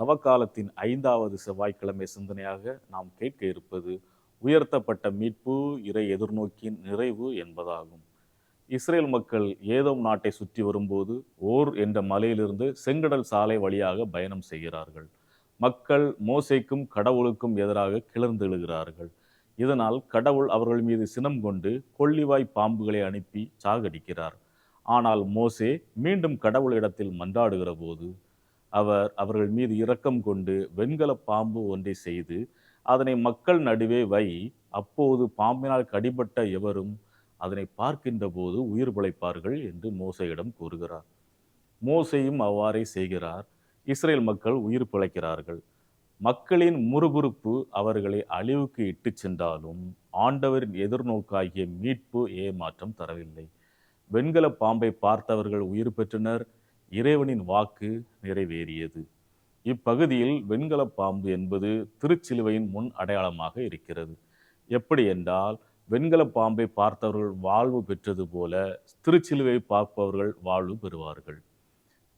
தவக்காலத்தின் ஐந்தாவது செவ்வாய்க்கிழமை சிந்தனையாக நாம் கேட்க இருப்பது உயர்த்தப்பட்ட மீட்பு இறை எதிர்நோக்கின் நிறைவு என்பதாகும். இஸ்ரேல் மக்கள் ஏதோம் நாட்டை சுற்றி வரும்போது ஓர் என்ற மலையிலிருந்து செங்கடல் சாலை வழியாக பயணம் செய்கிறார்கள். மக்கள் மோசைக்கும் கடவுளுக்கும் எதிராக கிளர்ந்து எழுகிறார்கள். இதனால் கடவுள் அவர்கள் மீது சினம் கொண்டு கொள்ளிவாய் பாம்புகளை அனுப்பி சாகடிக்கிறார். ஆனால் மோசே மீண்டும் கடவுளிடத்தில் மன்றாடுகிற போது அவர் அவர்கள் மீது இரக்கம் கொண்டு வெண்கல பாம்பு ஒன்றை செய்து அதனை மக்கள் நடுவே வை. அப்போது பாம்பினால் கடிபட்ட எவரும் அதனை பார்க்கின்ற போது உயிர் பிழைப்பார்கள் என்று மோசையிடம் கூறுகிறார். மோசையும் அவ்வாறே செய்கிறார். இஸ்ரேல் மக்கள் உயிர் பிழைக்கிறார்கள். மக்களின் முறுமுறுப்பு அவர்களை அழிவுக்கு இட்டுச் சென்றாலும் ஆண்டவரின் எதிர்நோக்காகிய மீட்பு ஏமாற்றம் தரவில்லை. வெண்கல பாம்பை பார்த்தவர்கள் உயிர் பெற்றனர். இறைவனின் வாக்கு நிறைவேறியது. இப்பகுதியில் வெண்கல பாம்பு என்பது திருச்சிலுவையின் முன் அடையாளமாக இருக்கிறது. எப்படி என்றால் வெண்கல பாம்பை பார்த்தவர்கள் வாழ்வு பெற்றது போல திருச்சிலுவை பார்ப்பவர்கள் வாழ்வு பெறுவார்கள்.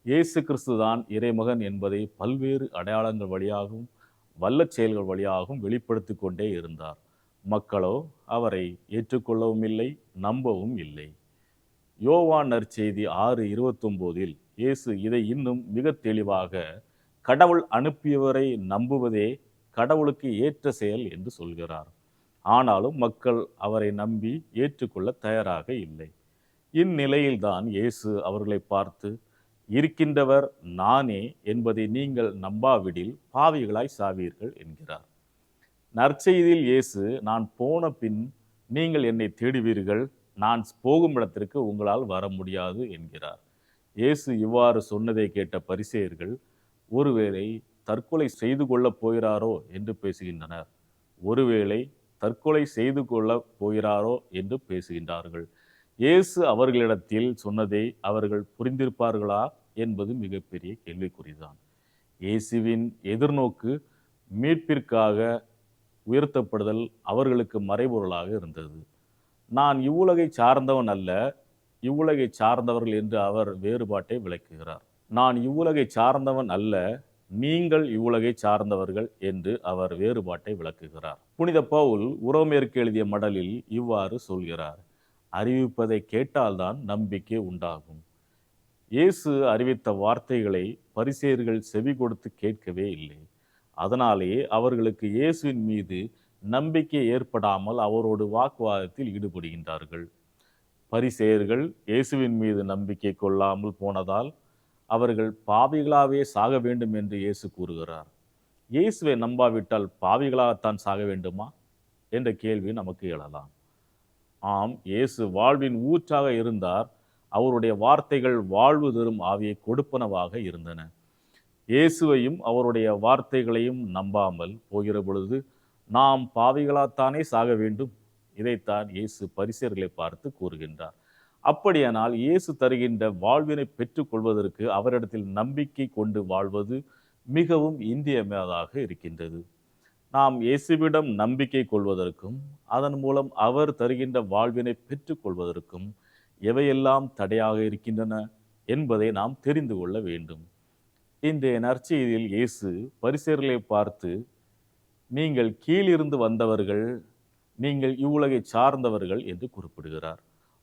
இயேசு கிறிஸ்து தான் இறைமகன் என்பதை பல்வேறு அடையாளங்கள் வழியாகவும் வல்லச் செயல்கள் வழியாகவும் வெளிப்படுத்தி கொண்டே இருந்தார். மக்களோ அவரை ஏற்றுக்கொள்ளவும் இல்லை நம்பவும் இல்லை யோவான் நற்செய்தி ஆறு இருபத்தொம்போதில் இயேசு இதை இன்னும் மிக தெளிவாக கடவுள் அனுப்பியவரை நம்புவதே கடவுளுக்கு ஏற்ற செயல் என்று சொல்கிறார். ஆனாலும் மக்கள் அவரை நம்பி ஏற்றுக்கொள்ள தயாராக இல்லை. இந்நிலையில்தான் இயேசு அவர்களை பார்த்து இருக்கின்றவர் நானே என்பதை நீங்கள் நம்பாவிடில் பாவிகளாய் சாவீர்கள் என்கிறார். நற்செய்தியில் இயேசு நான் போன பின் நீங்கள் என்னை தேடுவீர்கள். நான் போகும் இடத்திற்கு உங்களால் வர முடியாது என்கிறார். இயேசு இவ்வாறு சொன்னதை கேட்ட பரிசேயர்கள் ஒருவேளை தற்கொலை செய்து கொள்ளப் போகிறாரோ என்று பேசுகின்றனர். ஒருவேளை தற்கொலை செய்து கொள்ளப் போகிறாரோ என்று பேசுகின்றார்கள். இயேசு அவர்களிடத்தில் சொன்னதை அவர்கள் புரிந்திருப்பார்களா என்பது மிகப்பெரிய கேள்விக்குறிதான். இயேசுவின் எதிர்நோக்கு மீட்பிற்காக உயர்த்தப்படுதல் அவர்களுக்கு மறைபொருளாக இருந்தது. நான் இவ்வுலகை சார்ந்தவன் அல்ல இவ்வுலகை சார்ந்தவர்கள் என்று அவர் வேறுபாட்டை விளக்குகிறார். நான் இவ்வுலகை சார்ந்தவன் அல்ல நீங்கள் இவ்வுலகை சார்ந்தவர்கள் என்று அவர் வேறுபாட்டை விளக்குகிறார். புனித பவுல் உரோமேற்கு எழுதிய மடலில் இவ்வாறு சொல்கிறார் அறிவிப்பதை கேட்டால்தான் நம்பிக்கை உண்டாகும். இயேசு அறிவித்த வார்த்தைகளை பரிசேயர்கள் செவி கொடுத்து கேட்கவே இல்லை. அதனாலேயே அவர்களுக்கு இயேசுவின் மீது நம்பிக்கை ஏற்படாமல் அவரோடு வாக்குவாதத்தில் ஈடுபடுகின்றார்கள். பரிசேயர்கள் இயேசுவின் மீது நம்பிக்கை கொள்ளாமல் போனதால் அவர்கள் பாவிகளாகவே சாக வேண்டும் என்று இயேசு கூறுகிறார். இயேசுவை நம்பாவிட்டால் பாவிகளாகத்தான் சாக வேண்டுமா? என்ற கேள்வி நமக்கு எழலாம். ஆம் இயேசு வாழ்வின் ஊற்றாக இருந்தார். அவருடைய வார்த்தைகள் வாழ்வு தரும் ஆவியை கொடுப்பனவாக இருந்தன. இயேசுவையும் அவருடைய வார்த்தைகளையும் நம்பாமல் போகிற பொழுது நாம் பாவிகளாத்தானே சாக வேண்டும்? இதைத்தான் இயேசு பரிசேர்களை பார்த்து கூறுகின்றார். அப்படியானால் இயேசு தருகின்ற வாழ்வினை பெற்றுக்கொள்வதற்கு அவரிடத்தில் நம்பிக்கை கொண்டு வாழ்வது மிகவும் இன்றியமையாதாக இருக்கின்றது. நாம் இயேசுவிடம் நம்பிக்கை கொள்வதற்கும் அதன் மூலம் அவர் தருகின்ற வாழ்வினை பெற்றுக்கொள்வதற்கும் எவையெல்லாம் தடையாக இருக்கின்றன என்பதை நாம் தெரிந்து கொள்ள வேண்டும். இன்றைய நற்செய்தியில் இயேசு பரிசேர்களை பார்த்து நீங்கள் கீழிருந்து வந்தவர்கள் நீங்கள் இவ்வுலகை சார்ந்தவர்கள் என்று குறிப்பிடுகிறார்.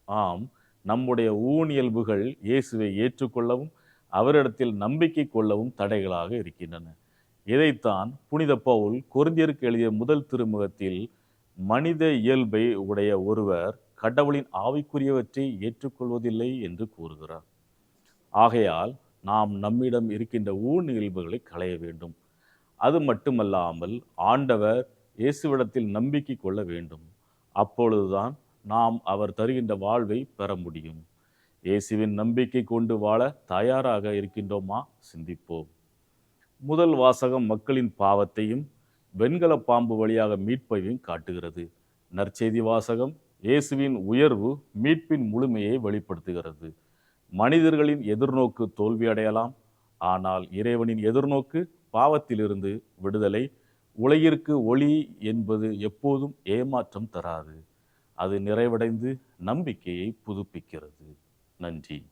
ஆம் நம்முடைய ஊனியல்புகள் இயேசுவை ஏற்றுக்கொள்ளவும் அவரிடத்தில் நம்பிக்கை கொள்ளவும் தடைகளாக இருக்கின்றன. இதைத்தான் புனித பவுல் கொரிந்தியருக்கு எழுதிய முதல் திருமுகத்தில் மனித இயல்பை உடைய ஒருவர் கடவுளின் ஆவிக்குரியவற்றை ஏற்றுக்கொள்வதில்லை என்று கூறுகிறார். ஆகையால் நாம் நம்மிடம் இருக்கின்ற ஊன் இயல்புகளை களைய வேண்டும். அது மட்டுமல்லாமல் ஆண்டவர் இயேசுவிடத்தில் நம்பிக்கை கொள்ள வேண்டும். அப்பொழுதுதான் நாம் அவர் தருகின்ற வாழ்வை பெற முடியும். இயேசுவின் நம்பிக்கை கொண்டு வாழ தயாராக இருக்கின்றோமா? சிந்திப்போம். முதல் வாசகம் மக்களின் பாவத்தையும் வெண்கல பாம்பு வழியாக மீட்பையும் காட்டுகிறது. நற்செய்தி வாசகம் இயேசுவின் உயர்வு மீட்பின் முழுமையை வெளிப்படுத்துகிறது. மனிதர்களின் எதிர்நோக்கு தோல்வியடையலாம். ஆனால் இறைவனின் எதிர்நோக்கு பாவத்திலிருந்து விடுதலை உலகிற்கு ஒளி என்பது எப்போதும் ஏமாற்றம் தராது. அது நிறைவடைந்து நம்பிக்கையை புதுப்பிக்கிறது. நன்றி.